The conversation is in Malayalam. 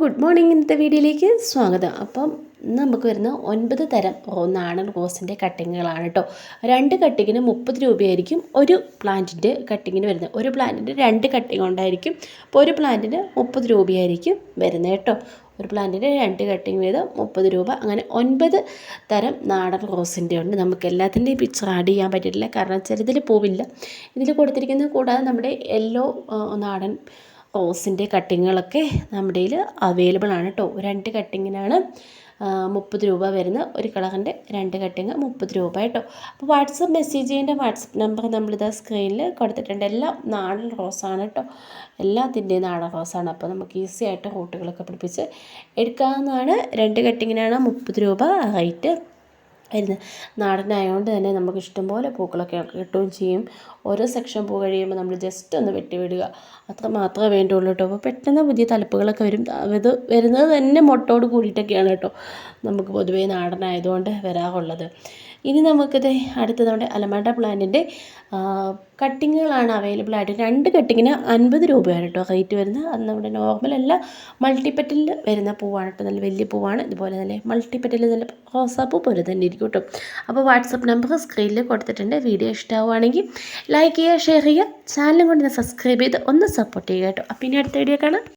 Good morning. ഇന്നത്തെ വീഡിയോയിലേക്ക് സ്വാഗതം. അപ്പം ഇന്ന് നമുക്ക് വരുന്ന ഒൻപത് തരം നാടൻ റോസിന്റെ കട്ടിങ്ങുകളാണ് കേട്ടോ രണ്ട് കട്ടിങ്ങിന് മുപ്പത് രൂപയായിരിക്കും ഒരു പ്ലാന്റിന്റെ കട്ടിങ്ങിന് വരുന്നത്. ഒരു പ്ലാന്റിന്റെ രണ്ട് കട്ടിങ് ഉണ്ടായിരിക്കും അപ്പോൾ ഒരു പ്ലാന്റിന് മുപ്പത് രൂപയായിരിക്കും വരുന്നത് കേട്ടോ. ഒരു പ്ലാന്റിന് രണ്ട് കട്ടിങ് വീതം മുപ്പത് രൂപ. അങ്ങനെ ഒൻപത് തരം നാടൻ റോസിന്റെ ഉണ്ട്. നമുക്ക് എല്ലാത്തിന്റെയും പിക്ചർ ആഡ് ചെയ്യാൻ പറ്റിയിട്ടില്ല. കാരണം ചിലതിൽ പൂവില്ല. ഇതിൽ കൊടുത്തിരിക്കുന്നത് കൂടാതെ നമ്മുടെ യെല്ലോ നാടൻ റോസിന്റെ കട്ടിങ്ങുകളൊക്കെ നമ്മുടെ കയ്യിൽ അവൈലബിൾ ആണ് കേട്ടോ രണ്ട് കട്ടിങ്ങിനാണ് മുപ്പത് രൂപ വരുന്ന ഒരു കളറിന്റെ രണ്ട് കട്ടിങ് മുപ്പത് രൂപ കേട്ടോ അപ്പോൾ വാട്സപ്പ് മെസ്സേജ് ചെയ്യേണ്ട വാട്സപ്പ് നമ്പർ നമ്മളിതാ സ്ക്രീനിൽ കൊടുത്തിട്ടുണ്ട്. എല്ലാം നാടൻ റോസാണ് കേട്ടോ എല്ലാത്തിന്റെയും നാടൻ റോസാണ് അപ്പോൾ നമുക്ക് ഈസി ആയിട്ട് റൂട്ടുകളൊക്കെ പിടിപ്പിച്ച് എടുക്കാവുന്നതാണ്. രണ്ട് കട്ടിങ്ങിനാണ് മുപ്പത് രൂപ റേറ്റ് വരുന്നത് നാടനായതുകൊണ്ട് തന്നെ നമുക്ക് ഇഷ്ടംപോലെ പൂക്കളൊക്കെ കിട്ടുകയും ചെയ്യും. ഓരോ സെക്ഷൻ പൂ കഴിയുമ്പോൾ നമ്മൾ ജസ്റ്റ് ഒന്ന് വെട്ടി വിടുക അത്ര മാത്രമേ വേണ്ടുള്ളൂ കേട്ടോ. അപ്പോൾ പെട്ടെന്ന് പുതിയ തലപ്പുകളൊക്കെ വരും. അത് വരുന്നത് തന്നെ മുട്ടോട് കൂടിയിട്ടൊക്കെയാണ് കേട്ടോ നമുക്ക് പൊതുവേ നാടനായതുകൊണ്ട് വരാറുള്ളത്. ഇനി നമുക്കിത് അടുത്ത നമ്മുടെ അലമാണ്ട പ്ലാന്റിന്റെ കട്ടിങ്ങുകളാണ് അവൈലബിൾ ആയിട്ട്. രണ്ട് കട്ടിങ്ങിന് അൻപത് രൂപയാണ് കേട്ടോ റേറ്റ് വരുന്നത്. അത് നമ്മുടെ നോർമൽ അല്ല മൾട്ടിപ്പറ്റലിൽ വരുന്ന പൂവാണ് കേട്ടോ നല്ല വലിയ പൂവാണ്. ഇതുപോലെ തന്നെ മൾട്ടിപ്പറ്റലിൽ നല്ല റോസാപ്പൂ പോലെ തന്നെ ഇരിക്കും കേട്ടോ അപ്പോൾ വാട്സപ്പ് നമ്പർ സ്ക്രീനിൽ കൊടുത്തിട്ടുണ്ട്. വീഡിയോ ഇഷ്ടമാവുകയാണെങ്കിൽ ലൈക്ക് ചെയ്യുക ഷെയർ ചെയ്യുക. ചാനലും കൊണ്ട് സബ്സ്ക്രൈബ് ചെയ്ത് ഒന്ന് സപ്പോർട്ട് ചെയ്യുക കേട്ടോ അപ്പോൾ ഇനി അടുത്ത വീഡിയോ കാണാം.